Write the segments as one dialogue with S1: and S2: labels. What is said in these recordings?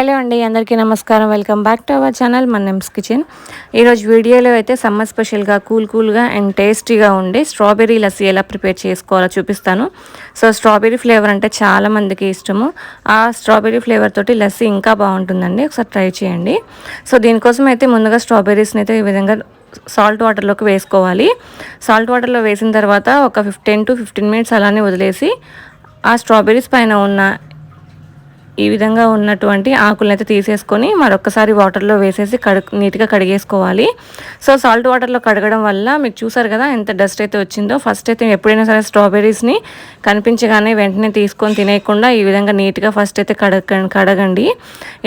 S1: Hello అండి అందరికీ నమస్కారం. Welcome back to our channel మన నెమ్స్ కిచెన్ ఈరోజు వీడియోలో అయితే సమ్మర్ స్పెషల్గా కూల్ కూల్గా అండ్ టేస్టీగా ఉండే స్ట్రాబెర్రీ లస్సీ ఎలా ప్రిపేర్ చేసుకోవాలో చూపిస్తాను. సో స్ట్రాబెర్రీ ఫ్లేవర్ అంటే చాలా మందికి ఇష్టము. ఆ స్ట్రాబెర్రీ ఫ్లేవర్ తోటి లస్సీ ఇంకా బాగుంటుందండి. ఒకసారి ట్రై చేయండి. సో దీనికోసం అయితే ముందుగా స్ట్రాబెర్రీస్ని అయితే ఈ విధంగా సాల్ట్ వాటర్లోకి వేసుకోవాలి. సాల్ట్ వాటర్లో వేసిన తర్వాత ఒక ఫిఫ్టీన్ టు ఫిఫ్టీన్ మినిట్స్ అలానే వదిలేసి ఆ స్ట్రాబెర్రీస్ పైన ఉన్న ఈ విధంగా ఉన్నటువంటి ఆకులను అయితే తీసేసుకొని మరొకసారి వాటర్లో వేసేసి కడు నీట్గా కడిగేసుకోవాలి. సో సాల్ట్ వాటర్లో కడగడం వల్ల మీకు చూసారు కదా ఎంత డస్ట్ అయితే వచ్చిందో. ఫస్ట్ అయితే ఎప్పుడైనా సరే స్ట్రాబెర్రీస్ని కనిపించగానే వెంటనే తీసుకొని తినేయకుండా ఈ విధంగా నీట్గా ఫస్ట్ అయితే కడగ కడగండి.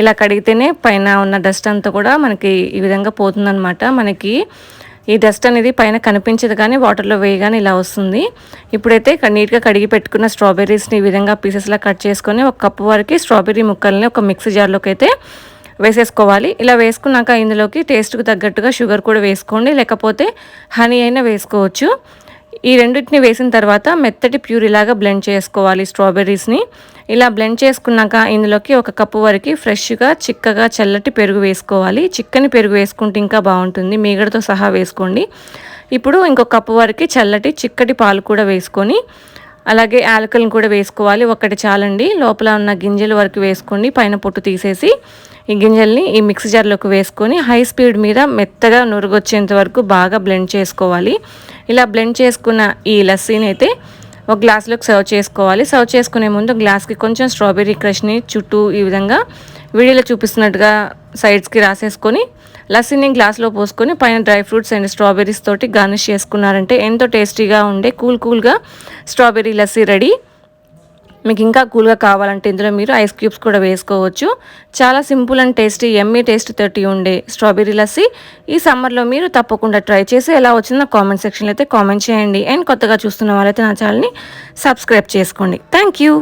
S1: ఇలా కడిగితేనే పైన ఉన్న డస్ట్ అంతా కూడా మనకి ఈ విధంగా పోతుందన్నమాట. మనకి ఈ డస్ట్ అనేది పైన కనిపించదు కానీ వాటర్లో వేయగానే ఇలా వస్తుంది. ఇప్పుడైతే నీట్గా కడిగి పెట్టుకున్న స్ట్రాబెర్రీస్ని ఈ విధంగా పీసెస్లా కట్ చేసుకొని ఒక కప్పు వరకు స్ట్రాబెర్రీ ముక్కల్ని ఒక మిక్సీ జార్లోకి అయితే వేసేసుకోవాలి. ఇలా వేసుకున్నాక ఇందులోకి టేస్ట్కి తగ్గట్టుగా షుగర్ కూడా వేసుకోండి. లేకపోతే హనీ అయినా వేసుకోవచ్చు. ఈ రెండింటిని వేసిన తర్వాత మెత్తటి ప్యూర్ ఇలాగా బ్లెండ్ చేసుకోవాలి స్ట్రాబెర్రీస్ని. ఇలా బ్లెండ్ చేసుకున్నాక ఇందులోకి ఒక కప్పు వరకు ఫ్రెష్గా చిక్కగా చల్లటి పెరుగు వేసుకోవాలి. చిక్కని పెరుగు వేసుకుంటే ఇంకా బాగుంటుంది. మీగడతో సహా వేసుకోండి. ఇప్పుడు ఇంకొక కప్పు వరకు చల్లటి చిక్కటి పాలు కూడా వేసుకొని అలాగే యాలకులను కూడా వేసుకోవాలి. ఒకటి చాలండి. లోపల ఉన్న గింజలు వరకు వేసుకోండి పైన పొట్టు తీసేసి ఈ గింజల్ని ఈ మిక్సీ జార్లోకి వేసుకొని హై స్పీడ్ మీద మెత్తగా నురుగొచ్చేంత వరకు బాగా బ్లెండ్ చేసుకోవాలి. ఇలా బ్లెండ్ చేసుకున్న ఈ లస్సీని అయితే ఒక గ్లాస్లోకి సర్వ్ చేసుకోవాలి. సర్వ్ చేసుకునే ముందు గ్లాస్కి కొంచెం స్ట్రాబెర్రీ క్రష్ని చుట్టూ ఈ విధంగా వీడియోలో చూపిస్తున్నట్టుగా సైడ్స్కి రాసేసుకొని లస్సీని గ్లాస్లో పోసుకొని పైన డ్రై ఫ్రూట్స్ అండ్ స్ట్రాబెర్రీస్ తోటి గార్నిష్ చేసుకున్నారంటే ఎంతో టేస్టీగా ఉండే కూల్ కూల్గా స్ట్రాబెర్రీ లస్సీ రెడీ. మీకు ఇంకా కూల్గా కావాలంటే ఇందులో మీరు ఐస్ క్యూబ్స్ కూడా వేసుకోవచ్చు. చాలా simple and tasty Emmy taste తోటి ఉండే స్ట్రాబెర్రీ లస్సీ. ఈ సమ్మర్లో మీరు తప్పకుండా ట్రై చేసి ఎలా వచ్చిందో కామెంట్ సెక్షన్లో అయితే కామెంట్ చేయండి. అండ్ కొత్తగా చూస్తున్న వాళ్ళైతే నా ఛానల్ని సబ్స్క్రైబ్ చేసుకోండి. Thank you